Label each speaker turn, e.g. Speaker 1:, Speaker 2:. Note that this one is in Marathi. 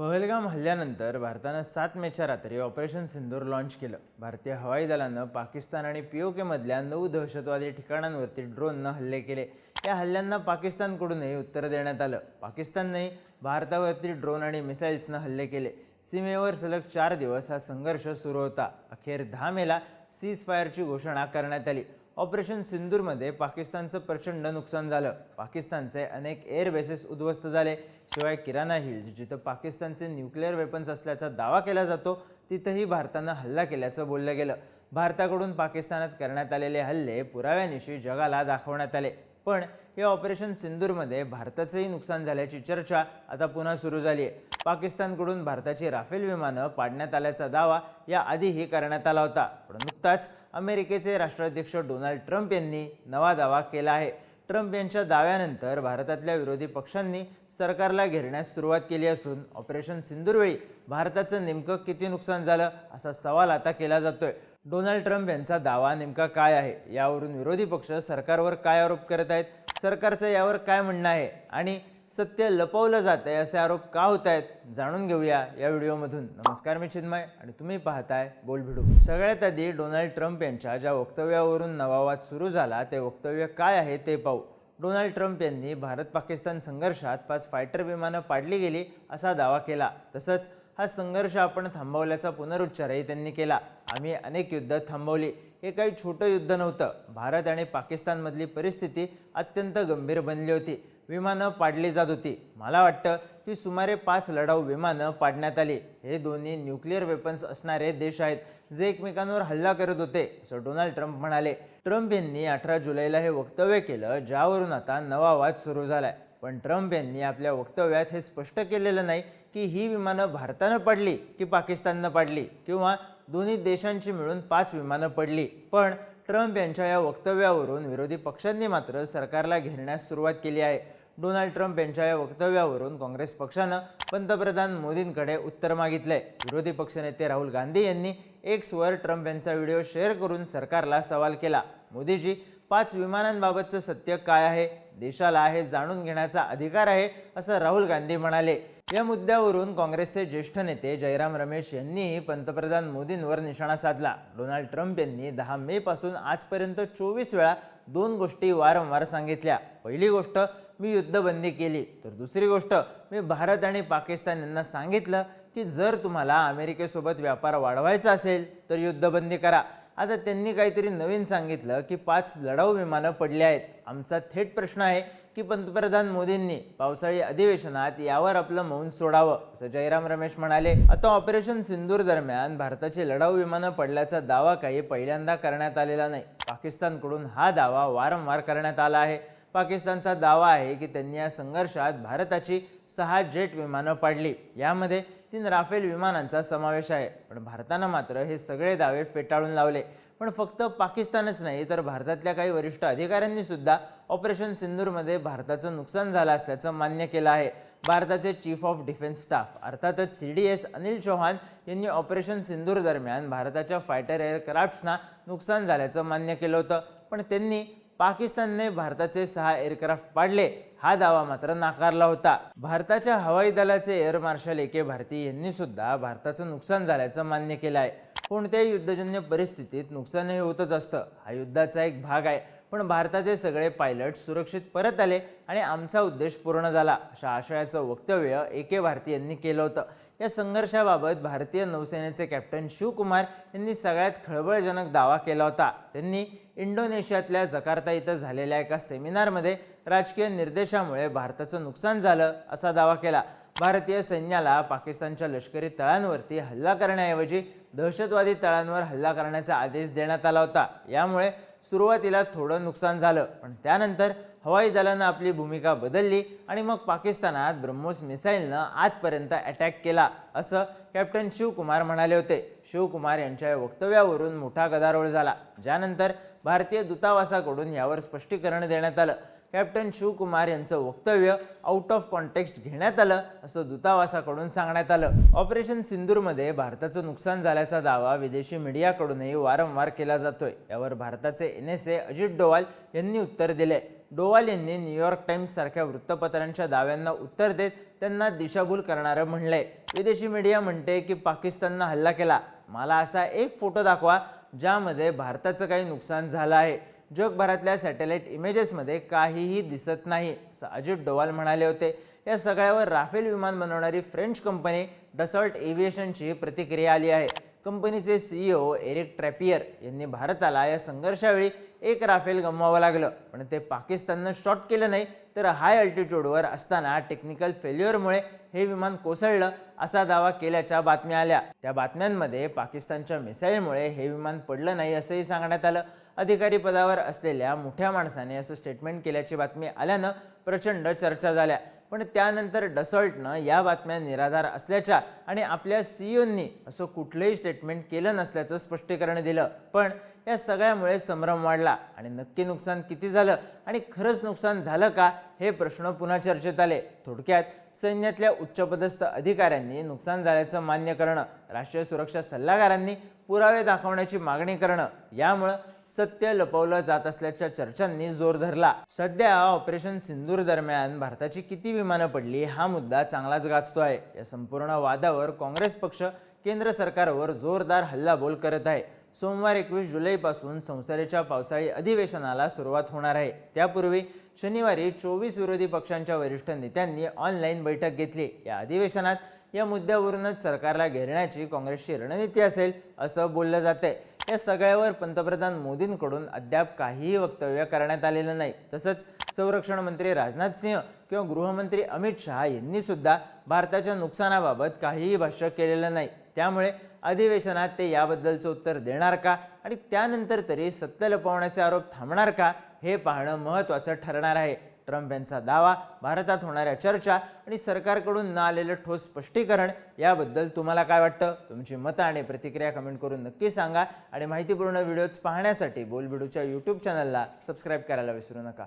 Speaker 1: पहलगाम हल्ल्यानंतर भारतानं सात मेच्या रात्री ऑपरेशन सिंदूर लॉन्च केलं. भारतीय हवाई दलानं पाकिस्तान आणि पीओकेमधल्या नऊ दहशतवादी ठिकाणांवरती ड्रोननं हल्ले केले. या हल्ल्यांना पाकिस्तानकडूनही उत्तर देण्यात आलं. पाकिस्ताननंही भारतावरती ड्रोन आणि मिसाईल्सनं हल्ले केले. सीमेवर सलग चार दिवस हा संघर्ष सुरू होता. अखेर दहा मेला सीज फायरची घोषणा करण्यात आली. ऑपरेशन सिंदूरमध्ये पाकिस्तानचं प्रचंड नुकसान झालं. पाकिस्तानचे अनेक एअर बेसेस उद्ध्वस्त झाले. शिवाय किराणा हिल्स जिथं पाकिस्तानचे न्यूक्लिअर वेपन्स असल्याचा दावा केला जातो तिथंही भारतानं हल्ला केल्याचं बोललं गेलं. भारताकडून पाकिस्तानात करण्यात आलेले हल्ले पुराव्यानिशी जगाला दाखवण्यात आले. पण हे ऑपरेशन सिंदूरमध्ये भारताचंही नुकसान झाल्याची चर्चा आता पुन्हा सुरू झाली आहे. पाकिस्तानकडून भारताची राफेल विमानं पाडण्यात आल्याचा दावा या आधीही करण्यात आला होता. पण नुकताच अमेरिकेचे राष्ट्राध्यक्ष डोनाल्ड ट्रम्प यांनी नवा दावा केला आहे. ट्रम्प यांच्या दाव्यानंतर भारतातल्या विरोधी पक्षांनी सरकारला घेरण्यास सुरुवात केली असून ऑपरेशन सिंदूरवेळी भारताचं नेमकं किती नुकसान झालं असा सवाल आता केला जातोय. डोनाल्ड ट्रम्प यांचा दावा नेमका काय आहे? यावरून विरोधी पक्ष सरकारवर काय आरोप करत आहेत? सरकारचं यावर काय म्हणणं आहे? आणि सत्य लपवलं जात आहे असे आरोप का होत आहेत? जाणून घेऊया या व्हिडिओमधून. नमस्कार मी चिन्मय आणि तुम्ही पाहताय बोल भिडू सगळ्यात आधी डोनाल्ड ट्रम्प यांच्या ज्या वक्तव्यावरून नवावाद सुरू झाला ते वक्तव्य काय आहे ते पाहू. डोनाल्ड ट्रम्प यांनी भारत पाकिस्तान संघर्षात पाच फायटर विमानं पाडली गेली असा दावा केला. तसंच हा संघर्ष आपण थांबवल्याचा पुनरुच्चारही त्यांनी केला. आम्ही अनेक युद्ध थांबवली. हे काही छोटं युद्ध नव्हतं. भारत आणि पाकिस्तानमधली परिस्थिती अत्यंत गंभीर बनली होती. विमानं पाडली जात होती. मला वाटतं की सुमारे पाच लढाऊ विमानं पाडण्यात आली. हे दोन्ही न्यूक्लिअर वेपन्स असणारे देश आहेत जे एकमेकांवर हल्ला करत होते असं डोनाल्ड ट्रम्प म्हणाले. ट्रम्प यांनी अठरा जुलैला हे वक्तव्य केलं ज्यावरून आता नवा वाद सुरू झालाय. पण ट्रम्प यांनी आपल्या वक्तव्यात हे स्पष्ट केलेलं नाही की ही विमानं भारतानं पाडली की पाकिस्ताननं पाडली किंवा दोन्ही देशांची मिळून पाच विमानं पडली. पण ट्रम्प यांच्या या वक्तव्यावरून विरोधी पक्षांनी मात्र सरकारला घेरण्यास सुरुवात केली आहे. डोनाल्ड ट्रम्प यांच्या या वक्तव्यावरून काँग्रेस पक्षानं पंतप्रधान मोदींकडे उत्तर मागितलंय. विरोधी पक्षनेते राहुल गांधी यांनी एक्सवर ट्रम्प यांचा व्हिडिओ शेअर करून सरकारला सवाल केला. मोदीजी पाच विमानांबाबतचं सत्य काय आहे? देशाला हे जाणून घेण्याचा अधिकार आहे असं राहुल गांधी म्हणाले. या मुद्द्यावरून काँग्रेसचे ज्येष्ठ नेते जयराम रमेश यांनी पंतप्रधान मोदींवर निशाणा साधला. डोनाल्ड ट्रम्प यांनी दहा मे पासून आजपर्यंत चोवीस वेळा दोन गोष्टी वारंवार सांगितल्या. पहिली गोष्ट मी युद्धबंदी केली. तर दुसरी गोष्ट मी भारत आणि पाकिस्तान यांना सांगितलं की जर तुम्हाला अमेरिकेसोबत व्यापार वाढवायचा असेल तर युद्धबंदी करा. आता त्यांनी काहीतरी नवीन सांगितलं की पाच लढाऊ विमानं पडली आहेत. आमचा थेट प्रश्न आहे की पंतप्रधान मोदींनी पावसाळी अधिवेशनात यावर आपलं मौन सोडावं असं जयराम रमेश म्हणाले. आता ऑपरेशन सिंदूर दरम्यान भारताची लढाऊ विमानं पडल्याचा दावा काही पहिल्यांदा करण्यात आलेला नाही. पाकिस्तानकडून हा दावा वारंवार करण्यात आला आहे. पाकिस्तानचा दावा आहे की त्यांनी या संघर्षात भारताची सहा जेट विमानं पाडली. यामध्ये तीन राफेल विमानांचा समावेश आहे. पण भारतानं मात्र हे सगळे दावे फेटाळून लावले. पण फक्त पाकिस्तानच नाही तर भारतातल्या काही वरिष्ठ अधिकाऱ्यांनी सुद्धा ऑपरेशन सिंदूरमध्ये भारताचं नुकसान झालं असल्याचं मान्य केलं आहे. भारताचे चीफ ऑफ डिफेन्स स्टाफ अर्थातच C D S Anil Chauhan यांनी ऑपरेशन सिंदूर दरम्यान भारताच्या फायटर एअरक्राफ्ट्सना नुकसान झाल्याचं मान्य केलं होतं. पण त्यांनी पाकिस्तानने भारताचे सहा एअरक्राफ्ट पाडले. हा दावा मात्र नाकारला होता. भारताच्या हवाई दलाचे air marshal A K Bharti यांनी सुद्धा भारताचं नुकसान झाल्याचं मान्य केलं आहे कोणत्याही युद्धजन्य परिस्थितीत नुकसान हे होतच असतं. हा युद्धाचा एक भाग आहे. पण भारताचे सगळे पायलट सुरक्षित परत आले आणि आमचा उद्देश पूर्ण झाला अशा आशयाचं वक्तव्य ए के भारती यांनी केलं होतं. या संघर्षाबाबत भारतीय नौसेनेचे कॅप्टन शिवकुमार यांनी सगळ्यात खळबळजनक दावा केला होता. त्यांनी इंडोनेशियातल्या जकार्ता इथं झालेल्या एका सेमिनारमध्ये राजकीय निर्देशामुळे भारताचं नुकसान झालं असा दावा केला. भारतीय सैन्याला पाकिस्तानच्या लष्करी तळांवरती हल्ला करण्याऐवजी दहशतवादी तळांवर हल्ला करण्याचा आदेश देण्यात आला होता. यामुळे सुरुवातीला थोडं नुकसान झालं पण त्यानंतर हवाई दलानं आपली भूमिका बदलली आणि मग पाकिस्तानात ब्रह्मोस मिसाईलनं आजपर्यंत अटॅक केला असं कॅप्टन शिवकुमार म्हणाले होते. शिवकुमार यांच्या वक्तव्यावरून मोठा गदारोळ झाला. ज्यानंतर भारतीय दूतावासाकडून यावर स्पष्टीकरण देण्यात आलं. कॅप्टन शिवकुमार यांचं वक्तव्य आउट ऑफ कॉन्टेक्स्ट घेण्यात आलं असं दूतावासाकडून सांगण्यात आलं. ऑपरेशन सिंदूरमध्ये भारताचं नुकसान झाल्याचा दावा विदेशी मीडियाकडूनही वारंवार केला जातोय. यावर भारताचे N S A Ajit Doval यांनी उत्तर दिले. डोवाल यांनी न्यूयॉर्क टाइम्स सारख्या वृत्तपत्रांच्या दाव्यांना उत्तर देत त्यांना दिशाभूल करणारं म्हणलंय विदेशी मीडिया म्हणते की पाकिस्ताननं हल्ला केला. मला असा एक फोटो दाखवा ज्यामध्ये भारताचं काही नुकसान झालं आहे. जगभरातल्या सॅटेलाईट इमेजेसमध्ये काहीही दिसत नाही असं अजित डोवाल म्हणाले होते. या सगळ्यावर राफेल विमान बनवणारी फ्रेंच कंपनी डसॉल्ट एव्हिएशनची प्रतिक्रिया आली आहे. कंपनीचे सीईओ एरिक ट्रॅपियर यांनी भारताला या संघर्षावेळी एक राफेल गमवावं लागलं. पण ते पाकिस्ताननं शॉट केलं नाही तर हाय अल्टिट्यूडवर असताना टेक्निकल फेल्युअरमुळे हे विमान कोसळलं असा दावा केल्याच्या बातम्या आल्या. त्या बातम्यांमध्ये पाकिस्तानच्या मिसाईलमुळे हे विमान पडलं नाही असंही सांगण्यात आलं. अधिकारी पदावर असलेल्या मोठ्या माणसाने असं स्टेटमेंट केल्याची बातमी आल्यानं प्रचंड चर्चा झाल्या. पण त्यानंतर डसॉल्टनं या बातम्या निराधार असल्याच्या आणि आपल्या सीईओंनी असं कुठलंही स्टेटमेंट केलं नसल्याचं स्पष्टीकरण दिलं. पण या सगळ्यामुळे संभ्रम वाढला आणि नक्की नुकसान किती झालं आणि खरंच नुकसान झालं का हे प्रश्न पुन्हा चर्चेत आले. थोडक्यात सैन्यातल्या उच्चपदस्थ अधिकाऱ्यांनी नुकसान झाल्याचं मान्य करणं राष्ट्रीय सुरक्षा सल्लागारांनी पुरावे दाखवण्याची मागणी करणं यामुळं सत्य लपवलं जात असल्याच्या चर्चांनी जोर धरला. सध्या ऑपरेशन सिंदूर दरम्यान भारताची किती विमानं पडली हा मुद्दा चांगलाच गाजतो आहे या संपूर्ण वादावर काँग्रेस पक्ष केंद्र सरकारवर जोरदार हल्लाबोल करत आहे. सोमवार एकवीस जुलैपासून संसदेच्या पावसाळी अधिवेशनाला सुरुवात होणार आहे. त्यापूर्वी शनिवारी चोवीस विरोधी पक्षांच्या वरिष्ठ नेत्यांनी ऑनलाईन बैठक घेतली. या अधिवेशनात या मुद्द्यावरूनच सरकारला घेरण्याची काँग्रेसची रणनीती असेल असं बोललं जातंय. या सगळ्यावर पंतप्रधान मोदींकडून अद्याप काहीही वक्तव्य करण्यात आलेलं नाही. तसंच संरक्षण मंत्री राजनाथ सिंह किंवा गृहमंत्री अमित शहा यांनी सुद्धा भारताच्या नुकसानाबाबत काहीही भाष्य केलेलं नाही. त्यामुळे अधिवेशनात ते याबद्दलचं उत्तर देणार का? आणि त्यानंतर तरी सत्य लपवण्याचे आरोप थांबणार का? हे पाहणं महत्त्वाचं ठरणार आहे. ट्रम्प यांचा दावा भारतात होणाऱ्या चर्चा आणि सरकारकडून न आलेलं ठोस स्पष्टीकरण याबद्दल तुम्हाला काय वाटतं? तुमची मतं आणि प्रतिक्रिया कमेंट करून नक्की सांगा. आणि माहितीपूर्ण व्हिडिओज पाहण्यासाठी बोलबिडूच्या यूट्यूब चॅनलला सबस्क्राईब करायला विसरू नका.